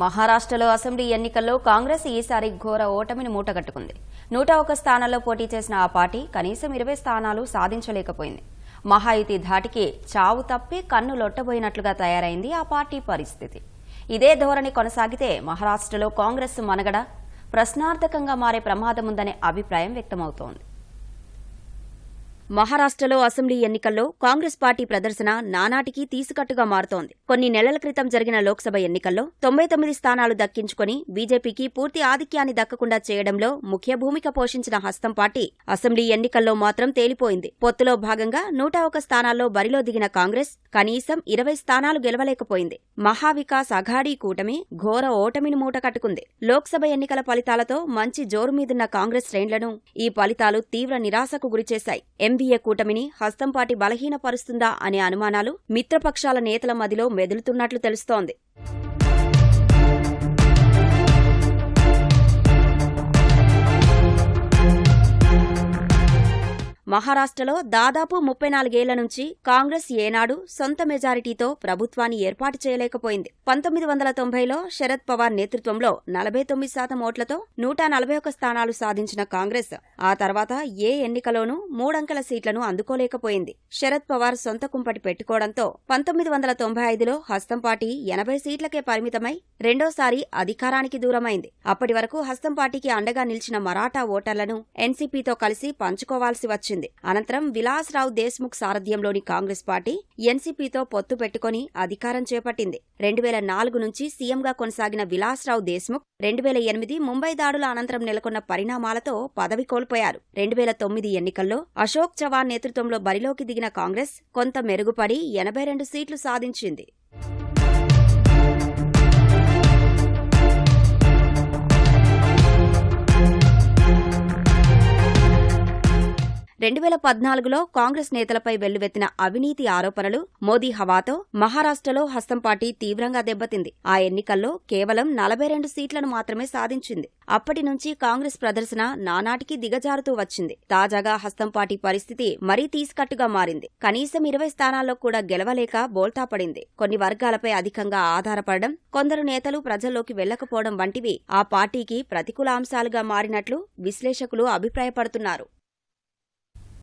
మహారాష్ట్రలో అసెంబ్లీ ఎన్నికల్లో కాంగ్రెస్ ఈసారి ఘోర ఓటమిని మూటగట్టుకుంది. నూట ఒక స్థానాల్లో పోటీ చేసిన ఆ పార్టీ కనీసం ఇరవై స్థానాలు సాధించలేకపోయింది. మహాయుతి ధాటికి చావు తప్పి కన్ను లొట్టబోయినట్లుగా తయారైంది ఆ పార్టీ పరిస్థితి. ఇదే ధోరణి కొనసాగితే మహారాష్ట్రలో కాంగ్రెస్ మనగడ ప్రశ్నార్థకంగా మారే ప్రమాదముందనే అభిప్రాయం వ్యక్తమవుతోంది. మహారాష్ట్రలో అసెంబ్లీ ఎన్నికల్లో కాంగ్రెస్ పార్టీ ప్రదర్శన నానాటికి తీసుకట్టుగా మారుతోంది. కొన్ని నెలల క్రితం జరిగిన లోక్సభ ఎన్నికల్లో తొంభై తొమ్మిది స్థానాలు దక్కించుకుని బీజేపీకి పూర్తి ఆధిక్యాన్ని దక్కకుండా చేయడంలో ముఖ్య భూమిక పోషించిన హస్తం పార్టీ అసెంబ్లీ ఎన్నికల్లో మాత్రం తేలిపోయింది. పొత్తులో భాగంగా నూట ఒక స్థానాల్లో బరిలో దిగిన కాంగ్రెస్ కనీసం ఇరవై స్థానాలు గెలవలేకపోయింది. మహావికాస్ అఘాడీ కూటమి ఘోర ఓటమిని మూట కట్టుకుంది. లోక్సభ ఎన్నికల ఫలితాలతో మంచి జోరు మీదున్న కాంగ్రెస్ శ్రేణులను ఈ ఫలితాలు తీవ్ర నిరాశకు గురిచేశాయి. ఎన్డీఏ కూటమిని హస్తం పార్టీ బలహీనపరుస్తుందా అనే అనుమానాలు మిత్రపక్షాల నేతల మదిలో మెదులుతున్నట్లు తెలుస్తోంది. మహారాష్ట్రలో దాదాపు ముప్పై నాలుగేళ్ళ నుంచి కాంగ్రెస్ ఏనాడు సొంత మెజారిటీతో ప్రభుత్వాన్ని ఏర్పాటు చేయలేకపోయింది. పంతొమ్మిది వందల తొంభైలో శరద్ పవార్ నేతృత్వంలో నలభై తొమ్మిది శాతం ఓట్లతో నూట నలభై ఒక్క స్థానాలు సాధించిన కాంగ్రెస్ ఆ తర్వాత ఏ ఎన్నికలోనూ మూడంకెల సీట్లను అందుకోలేకపోయింది. శరద్ పవార్ సొంత కుంపటి పెట్టుకోవడంతో పంతొమ్మిది వందల తొంభై ఐదులో హస్తం పార్టీ ఎనభై సీట్లకే పరిమితమై రెండోసారి అధికారానికి దూరమైంది. అప్పటి వరకు హస్తం పార్టీకి అండగా నిలిచిన మరాఠా ఓటర్లను ఎన్సీపీతో కలిసి పంచుకోవాల్సి వచ్చింది. అనంతరం విలాస్రావు దేశ్ముఖ్ సారథ్యంలోని కాంగ్రెస్ పార్టీ ఎన్సీపీతో పొత్తు పెట్టుకుని అధికారం చేపట్టింది. రెండు వేల నాలుగు నుంచి సీఎంగా కొనసాగిన విలాస్రావు దేశ్ముఖ్ రెండు వేల ఎనిమిది ముంబై దాడుల అనంతరం నెలకొన్న పరిణామాలతో పదవి కోల్పోయారు. రెండు వేల తొమ్మిది ఎన్నికల్లో అశోక్ చవాన్ నేతృత్వంలో బరిలోకి దిగిన కాంగ్రెస్ కొంత మెరుగుపడి ఎనభై రెండు సీట్లు సాధించింది. రెండు వేల పద్నాలుగులో కాంగ్రెస్ నేతలపై వెల్లువెత్తిన అవినీతి ఆరోపణలు మోదీ హవాతో మహారాష్ట్రలో హస్తం పార్టీ తీవ్రంగా దెబ్బతింది. ఆ ఎన్నికల్లో కేవలం నలభై రెండు సీట్లను మాత్రమే సాధించింది. అప్పటి నుంచి కాంగ్రెస్ ప్రదర్శన నానాటికి దిగజారుతూ వచ్చింది. తాజాగా హస్తం పార్టీ పరిస్థితి మరీ తీసుకట్టుగా మారింది. కనీసం ఇరవై స్థానాల్లో కూడా గెలవలేక బోల్తా పడింది. కొన్ని వర్గాలపై అధికంగా ఆధారపడడం కొందరు నేతలు ప్రజల్లోకి వెళ్ళకపోవడం వంటివి ఆ పార్టీకి ప్రతికూల అంశాలుగా మారినట్లు విశ్లేషకులు అభిప్రాయపడుతున్నారు.